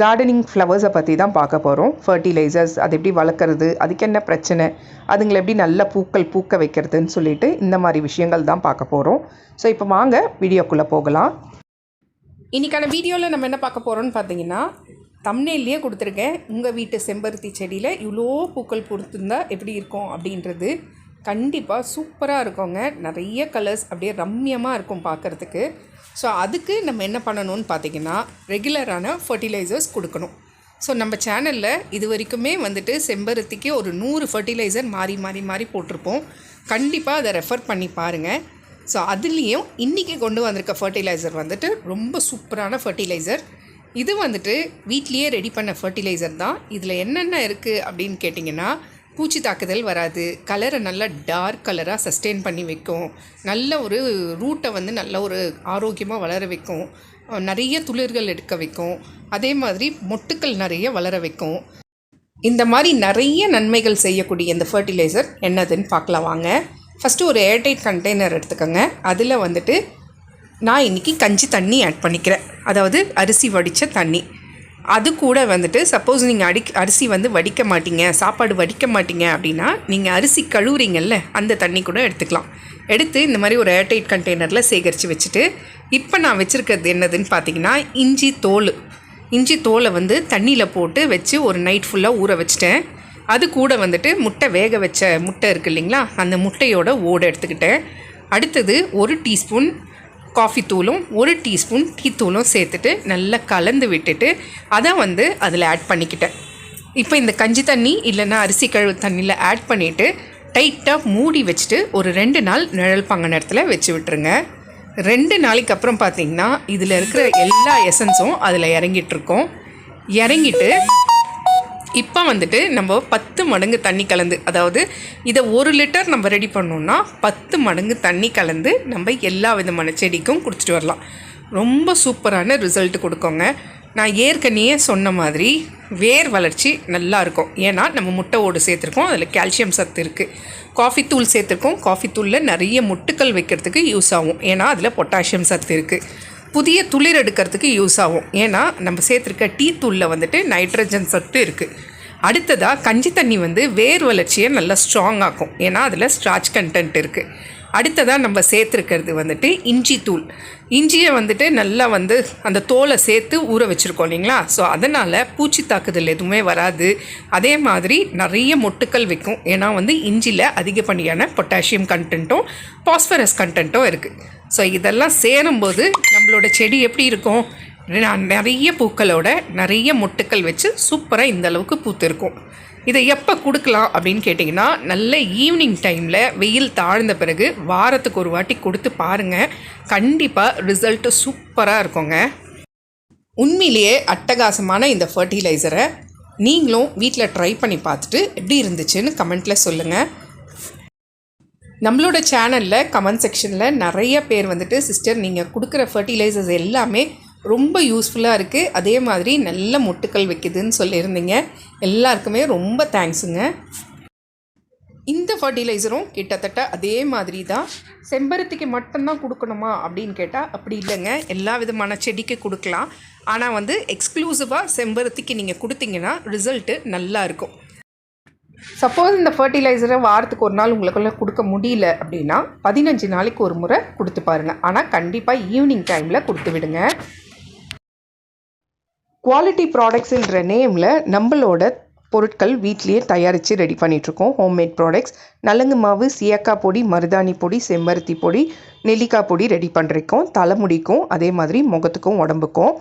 Gardening ஃப்ளவர்ஸை பற்றி தான் பார்க்க போகிறோம் ஃபர்டிலைசர்ஸ் அது எப்படி வளர்க்குறது அதுக்கு என்ன பிரச்சனை அதுங்களை எப்படி நல்ல பூக்கள் பூக்க வைக்கிறதுன்னு சொல்லிட்டு இந்த மாதிரி விஷயங்கள் தான் பார்க்க போகிறோம் ஸோ இப்போ வாங்க வீடியோக்குள்ளே போகலாம். இன்றைக்கான வீடியோவில் நம்ம என்ன பார்க்க போகிறோம்னு பார்த்தீங்கன்னா தம்னேல்லையே கொடுத்துருக்கேன். உங்கள் வீட்டு செம்பருத்தி செடியில் இவ்வளோ பூக்கள் பொறுத்துருந்தா எப்படி இருக்கும் அப்படின்றது. கண்டிப்பாக சூப்பராக இருக்குங்க. நிறைய கலர்ஸ் அப்படியே ரம்மியமாக இருக்கும் பார்க்குறதுக்கு. ஸோ அதுக்கு நம்ம என்ன பண்ணணும்னு பார்த்தீங்கன்னா ரெகுலரான ஃபர்டிலைசர்ஸ் கொடுக்கணும். ஸோ நம்ம சேனலில் இது வரைக்குமே வந்துட்டு செம்பருத்திக்கு ஒரு நூறு ஃபர்டிலைசர் மாறி மாறி மாறி போட்டிருப்போம். கண்டிப்பாக அதை ரெஃபர் பண்ணி பாருங்கள் ஸோ அதுலேயும் இன்றைக்கி கொண்டு வந்திருக்க ஃபர்டிலைசர் வந்துட்டு ரொம்ப சூப்பரான ஃபர்டிலைசர் இது வந்துட்டு வீட்லேயே ரெடி பண்ண ஃபர்டிலைசர் தான். இதில் என்னென்ன இருக்குது அப்படின்னு கேட்டிங்கன்னா பூச்சி தாக்குதல் வராது. கலரை நல்லா டார்க் கலராக சஸ்டெயின் பண்ணி வைக்கும். நல்ல ஒரு ரூட்டை வந்து நல்ல ஒரு ஆரோக்கியமாக வளர வைக்கும். நிறைய துளிர்கள் எடுக்க வைக்கும். அதே மாதிரி மொட்டுக்கள் நிறைய வளர வைக்கும். இந்த மாதிரி நிறைய நன்மைகள் செய்யக்கூடிய இந்த ஃபர்டிலைசர் என்னதுன்னு பார்க்கலாம் வாங்க. ஃபஸ்ட்டு ஒரு ஏர்டைட் கண்டெய்னர் எடுத்துக்கோங்க. அதில் வந்துட்டு நான் இன்றைக்கி கஞ்சி தண்ணி ஆட் பண்ணிக்கிறேன். அதாவது அரிசி வடித்த தண்ணி. அது கூட வந்துட்டு சப்போஸ் நீங்கள் அடி அரிசி வந்து வடிக்க மாட்டீங்க சாப்பாடு வடிக்க மாட்டீங்க அப்படின்னா நீங்கள் அரிசி கழுவுறீங்கல்ல அந்த தண்ணி கூட எடுத்துக்கலாம். எடுத்து இந்த மாதிரி ஒரு ஏர்டைட் கண்டெய்னரில் சேகரித்து வச்சுட்டு இப்போ நான் வச்சுருக்கிறது என்னதுன்னு பார்த்தீங்கன்னா இஞ்சி தோல். இஞ்சி தோலை வந்து தண்ணியில் போட்டு வச்சு ஒரு நைட் ஃபுல்லாக ஊற வச்சுட்டேன். அது கூட வந்துட்டு முட்டை வேக வச்ச முட்டை இருக்குது இல்லைங்களா அந்த முட்டையோட ஓடு எடுத்துக்கிட்டேன். அடுத்தது ஒரு டீஸ்பூன் காஃபி தூளும் ஒரு டீஸ்பூன் டீ தூளும் சேர்த்துட்டு நல்லா கலந்து விட்டுட்டு அதை வந்து அதில் ஆட் பண்ணிக்கிட்டேன். இப்போ இந்த கஞ்சி தண்ணி இல்லைன்னா அரிசி கழுவு தண்ணியில் ஆட் பண்ணிவிட்டு டைட்டாக மூடி வச்சுட்டு ஒரு ரெண்டு நாள் நிழல் பங்க நேரத்தில் வச்சு விட்டுருங்க. ரெண்டு நாளைக்கு அப்புறம் பார்த்தீங்கன்னா இதில் இருக்கிற எல்லா எசன்ஸும் அதில் இறங்கிட்டுருக்கோம் இறங்கிட்டு இப்போ வந்துட்டு நம்ம பத்து மடங்கு தண்ணி கலந்து அதாவது இதை ஒரு லிட்டர் நம்ம ரெடி பண்ணோம்னா பத்து மடங்கு தண்ணி கலந்து நம்ம எல்லா விதமான செடிக்கும் குடிச்சிட்டு வரலாம். ரொம்ப சூப்பரான ரிசல்ட் கொடுக்கோங்க. நான் ஏற்கனவே சொன்ன மாதிரி வேர் வளர்ச்சி நல்லா இருக்கும். ஏன்னா நம்ம முட்டை ஓடு சேர்த்துருக்கோம் அதில் கால்சியம் சத்து இருக்குது காஃபி தூள் சேர்த்துருக்கோம் காஃபி தூளில் நிறைய முட்டுக்கள் வைக்கிறதுக்கு யூஸ் ஆகும். ஏன்னா அதில் பொட்டாசியம் சத்து இருக்குது புதிய துளிர் எடுக்கிறதுக்கு யூஸ் ஆகும். ஏன்னா நம்ம சேர்த்துருக்க டீ தூளில் வந்துட்டு நைட்ரஜன் சத்து இருக்குது அடுத்ததாக கஞ்சி தண்ணி வந்து வேர் வளர்ச்சியை நல்லா ஸ்ட்ராங் ஆக்கும். ஏன்னா அதில் ஸ்ட்ராச் கண்டென்ட் இருக்குது அடுத்ததாக நம்ம சேர்த்துருக்கிறது வந்துட்டு இஞ்சி தூள். இஞ்சியை வந்துட்டு நல்லா வந்து அந்த தோலை சேர்த்து ஊற வச்சுருக்கோம் இல்லைங்களா? ஸோ அதனால் பூச்சி தாக்குதல் எதுவுமே வராது. அதே மாதிரி நிறைய மொட்டுக்கள் வைக்கும். ஏன்னா வந்து இஞ்சியில் அதிகப்படியான பொட்டாசியம் கண்டென்ட்டும் பாஸ்பரஸ் கண்டென்ட்டும் இருக்குது ஸோ இதெல்லாம் சேரும்போது நம்மளோட செடி எப்படி இருக்கும்? நான் நிறைய பூக்களோட நிறைய மொட்டுக்கள் வச்சு சூப்பராக இந்த அளவுக்கு பூத்திருக்கும். இதை எப்போ கொடுக்கலாம் அப்படின்னு கேட்டிங்கன்னா நல்ல ஈவினிங் டைமில் வெயில் தாழ்ந்த பிறகு வாரத்துக்கு ஒரு வாட்டி கொடுத்து பாருங்கள் கண்டிப்பாக ரிசல்ட்டு சூப்பராக இருக்குங்க. உண்மையிலேயே அட்டகாசமான இந்த ஃபர்டிலைசரை நீங்களும் வீட்டில் ட்ரை பண்ணி பார்த்துட்டு எப்படி இருந்துச்சுன்னு கமெண்ட்டில் சொல்லுங்கள் நம்மளோட சேனலில் கமெண்ட் செக்ஷனில் நிறைய பேர் வந்துட்டு சிஸ்டர் நீங்கள் கொடுக்குற ஃபர்டிலைசர்ஸ் எல்லாமே ரொம்ப யூஸ்ஃபுல்லாக இருக்குது அதே மாதிரி நல்ல முட்டுக்கள் வைக்குதுன்னு சொல்லியிருந்தீங்க. எல்லாருக்குமே ரொம்ப தேங்க்ஸுங்க இந்த ஃபர்டிலைசரும் கிட்டத்தட்ட அதே மாதிரி தான் செம்பருத்திக்கு மட்டும்தான் கொடுக்கணுமா அப்படின்னு கேட்டால் அப்படி இல்லைங்க. எல்லா விதமான செடிக்கு கொடுக்கலாம். ஆனால் வந்து எக்ஸ்க்ளூசிவாக செம்பருத்திக்கு நீங்கள் கொடுத்தீங்கன்னா ரிசல்ட்டு நல்லா இருக்கும். சப்போஸ் இந்த ஃபர்டிலைசரை வாரத்துக்கு ஒரு நாள் உங்களுக்குள்ள கொடுக்க முடியல அப்படின்னா பதினஞ்சு நாளைக்கு ஒரு முறை கொடுத்து பாருங்கள் ஆனால் கண்டிப்பாக ஈவினிங் டைமில் கொடுத்து விடுங்க. குவாலிட்டி ப்ராடக்ட்ஸுன்ற நேமில் நம்மளோட பொருட்கள் வீட்லேயே தயாரித்து ரெடி பண்ணிகிட்ருக்கோம் ஹோம்மேட் ப்ராடக்ட்ஸ் நலங்கு மாவு சீயக்காய் பொடி மருதாணி பொடி செம்பருத்தி பொடி நெல்லிக்காய் பொடி ரெடி பண்ணிருக்கோம் தலைமுடிக்கும் அதே மாதிரி முகத்துக்கும் உடம்புக்கும்.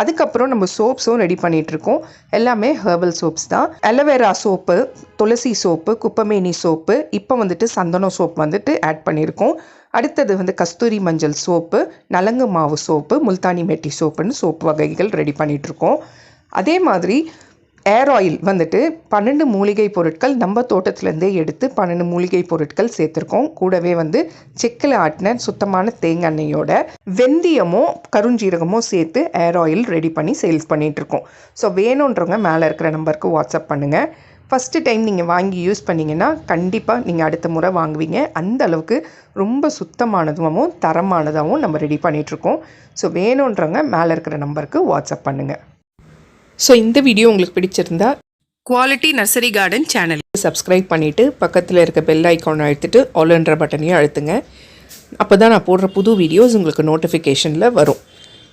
அதுக்கப்புறம் நம்ம சோப்ஸும் ரெடி பண்ணிகிட்ருக்கோம் எல்லாமே ஹெர்பல் சோப்ஸ் தான். அலோவேரா சோப்பு துளசி சோப்பு குப்பமேனி சோப்பு இப்போ வந்துட்டு சந்தனம் சோப் வந்துட்டு ஆட் பண்ணியிருக்கோம். அடுத்தது வந்து கஸ்தூரி மஞ்சள் சோப்பு நலங்கு மாவு சோப்பு முல்தானி மெட்டி சோப்புன்னு சோப்பு வகைகள் ரெடி பண்ணிகிட்ருக்கோம் அதே மாதிரி ஏர் ஆயில் வந்துட்டு பன்னெண்டு மூலிகை பொருட்கள் நம்ம தோட்டத்துலேருந்தே எடுத்து பன்னெண்டு மூலிகை பொருட்கள் சேர்த்துருக்கோம். கூடவே வந்து செக்கில் ஆட்டின சுத்தமான தேங்காய் எண்ணெயோட வெந்தயமோ கருஞ்சீரகமோ சேர்த்து ஏர் ஆயில் ரெடி பண்ணி சேல்ஸ் பண்ணிகிட்ருக்கோம் ஸோ வேணுன்றவங்க மேலே இருக்கிற நம்பருக்கு வாட்ஸ்அப் பண்ணுங்கள் ஃபஸ்ட்டு டைம் நீங்கள் வாங்கி யூஸ் பண்ணிங்கன்னா கண்டிப்பாக நீங்கள் அடுத்த முறை வாங்குவீங்க. அந்த அளவுக்கு ரொம்ப சுத்தமானதாகவும் தரமானதாகவும் நம்ம ரெடி பண்ணிகிட்ருக்கோம் ஸோ வேணுன்றவங்க மேலே இருக்கிற நம்பருக்கு வாட்ஸ்அப் பண்ணுங்கள் ஸோ இந்த வீடியோ உங்களுக்கு பிடிச்சிருந்தா quality nursery garden channel subscribe பண்ணிவிட்டு பக்கத்தில் இருக்க பெல் ஐக்கானை அழுத்திட்டு ஆல்ன்ற பட்டனையும் அழுத்துங்க. அப்போ தான் நான் போடுற புது வீடியோஸ் உங்களுக்கு நோட்டிஃபிகேஷனில் வரும்.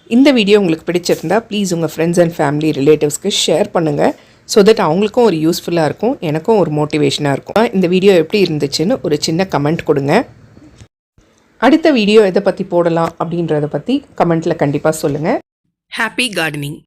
இந்த வீடியோ உங்களுக்கு பிடிச்சிருந்தா ப்ளீஸ் உங்கள் ஃப்ரெண்ட்ஸ் அண்ட் ஃபேமிலி ரிலேட்டிவ்ஸ்க்கு ஷேர் பண்ணுங்கள் ஸோ தட் அவங்களுக்கும் ஒரு யூஸ்ஃபுல்லாக இருக்கும் எனக்கும் ஒரு மோட்டிவேஷனாக இருக்கும். இந்த வீடியோ எப்படி இருந்துச்சுன்னு ஒரு சின்ன கமெண்ட் கொடுங்க. அடுத்த வீடியோ எதை பற்றி போடலாம் அப்படின்றத பற்றி கமெண்ட்டில் கண்டிப்பாக சொல்லுங்கள் ஹாப்பி கார்டனிங்